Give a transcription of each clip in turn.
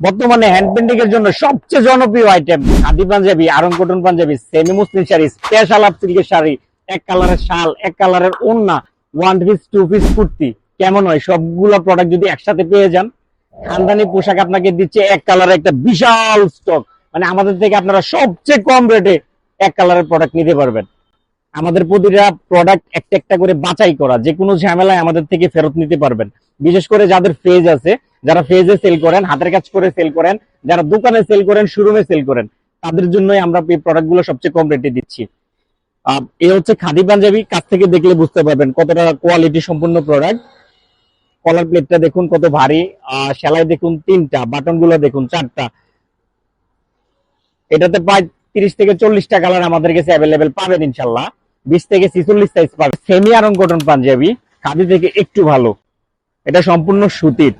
বর্তমানে hand painting এর জন্য সবচেয়ে জনপ্রিয় item khadi panjabi, Aarong cotton panjabi semi Muslim sari special up সিল্কের শাড়ি, এক কালারের শাল, এক কালারের ওন্না one piece two piece kurti. কেমন হয়? সবগুলো প্রোডাক্ট যদি একসাথে পেয়ে যান, খানদানি পোশাক আপনাকে দিচ্ছে এক কালারের একটা বিশাল স্টক মানে আমাদের থেকে আপনারা সবচেয়ে কম রেটে এক কালারের প্রোডাক্ট নিতে পারবেন। আমাদের প্রতিটা প্রোডাক্ট একটা একটা করে বাছাই করা যে কোনো ঝামেলায় আমাদের থেকে ফেরত নিতে পারবেন। বিশেষ করে যাদের ফেজ আছে যারা ফেজে সেল করেন, হাতের কাজ করে সেল করেন, যারা দোকানে সেল করেন শোরুমে সেল করেন, তাদের জন্যই আমরা এই প্রোডাক্টগুলো সবচেয়ে কম রেটে দিচ্ছি। এ হচ্ছে খাদি পাঞ্জাবি, কাছ থেকে দেখলে বুঝতে পারবেন কতটা কোয়ালিটি সম্পূর্ণ প্রোডাক্ট কলার প্লেটটা দেখুন কত ভারী সেলাই দেখুন তিনটা বাটনগুলো দেখুন চারটা। এটাতে প্রায় তিরিশ থেকে চল্লিশটা কালার আমাদের কাছে অ্যাভেলেবেল পাবেন ইনশাল্লাহ। বিশ থেকে ছিচল্লিশ সাইজ পাবেন। সেমি আরং কটন পাঞ্জাবি, খাদি থেকে একটু ভালো। এটা সম্পূর্ণ সুতির।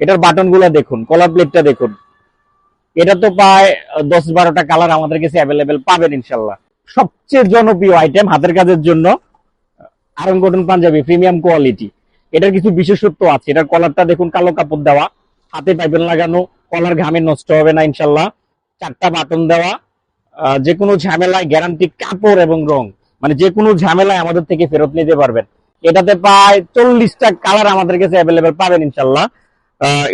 এটার বাটনগুলা দেখুন কলার প্লেটটা দেখুন। এটা তো প্রায় দশ বারোটা কালার আমাদের কাছে অ্যাভেলেবেল পাবেন ইনশাল্লাহ সবচেয়ে জনপ্রিয় আইটেম হাতের কাজের জন্য Aarong cotton panjabi premium quality এটার কিছু বিশেষত্ব আছে, এটার কলারটা দেখুন, কালো কাপড় দেওয়া। হাতে পাইবেন লাগানো কলার ঘামে নষ্ট হবে না ইনশাল্লাহ চারটা বাটন দেওয়া যে কোনো ঝামেলায় গ্যারান্টি কাপড় এবং রং মানে যে কোনো ঝামেলায় আমাদের থেকে ফেরত নিতে পারবেন। এটাতে প্রায় চল্লিশটা কালার আমাদের কাছে অ্যাভেলেবেল পাবেন ইনশাল্লাহ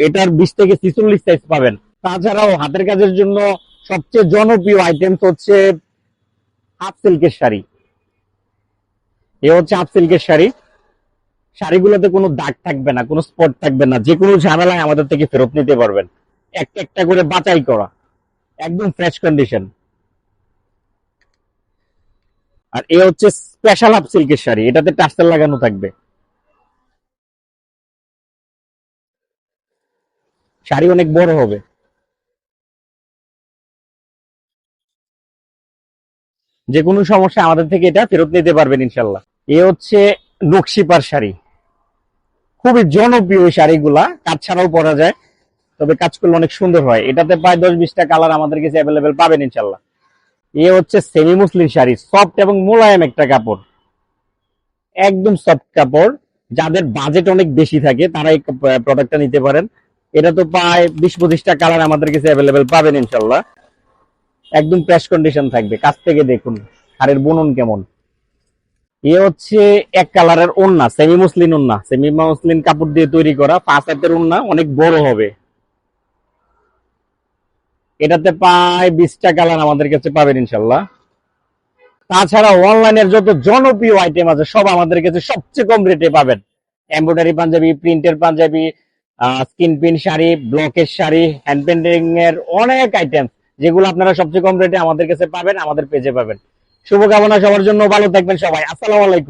এটার বিশ থেকে ছিচল্লিশ সাইজ পাবেন। তাছাড়াও হাতের কাজের জন্য সবচেয়ে জনপ্রিয় আইটেমস হচ্ছে হাফ সিল্কের শাড়ি। এ হচ্ছে হাফ সিল্কের শাড়ি। শাড়িগুলোতে কোনো দাগ থাকবে না, কোনো স্পট থাকবে না যে কোনো ঝামেলায় আমাদের থেকে ফেরত নিতে পারবেন। একটা একটা করে বাছাই করা, একদম ফ্রেশ কন্ডিশন আর এ হচ্ছে স্পেশাল হাফ সিল্কের শাড়ি, এটাতে টাস্টার লাগানো থাকবে। শাড়ি অনেক বড় হবে। যে কোনো সমস্যা আমাদের থেকে এটা ফেরত নিতে পারবেন ইনশাল্লাহ। এ হচ্ছে নকশিপার শাড়ি। খুবই জনপ্রিয় এই শাড়িগুলা, কাজ ছাড়াও পরা যায়, তবে কাজ করলে অনেক সুন্দর হয়। এটাতে প্রায় দশ বিশটা কালার আমাদের কাছে অ্যাভেলেবেল পাবেন ইনশাল্লাহ। এ হচ্ছে সেমি মুসলিম শাড়ি, সফট এবং মোলায়েম একটা কাপড়। একদম সফট কাপড়, যাদের বাজেট অনেক বেশি থাকে তারা এই প্রোডাক্টটা নিতে পারেন। এটা তো প্রায় বিশ পঁচিশটা কালার আমাদের কাছে অ্যাভেলেবেল পাবেন ইনশাল্লাহ একদম ফ্রেশ কন্ডিশন থাকবে। কাছ থেকে দেখুন শাড়ির বুনন কেমন। এ হচ্ছে এক কালারের ওন্না সেমি মুসলিন ওন্না। সেমি মুসলিন কাপড় দিয়ে তৈরি করা, পাঁচ হাতের ওন্না, অনেক বড় হবে। এটাতে প্রায় বিশটা কালার আমাদের কাছে পাবেন ইনশাল্লাহ তাছাড়া অনলাইনের যত জনপ্রিয় আইটেম আছে, সব আমাদের কাছে সবচেয়ে কম রেটে পাবেন। এমব্রয়ডারি পাঞ্জাবি প্রিন্টের পাঞ্জাবি স্কিন পিন শাড়ি ব্লকের শাড়ি হ্যান্ড পেন্টিং এর অনেক আইটেম যেগুলো আপনারা সবচেয়ে কম রেটে আমাদের কাছে পাবেন, আমাদের পেজে পাবেন। শুভকামনা সবার জন্য, ভালো থাকবেন সবাই। আসসালামু আলাইকুম।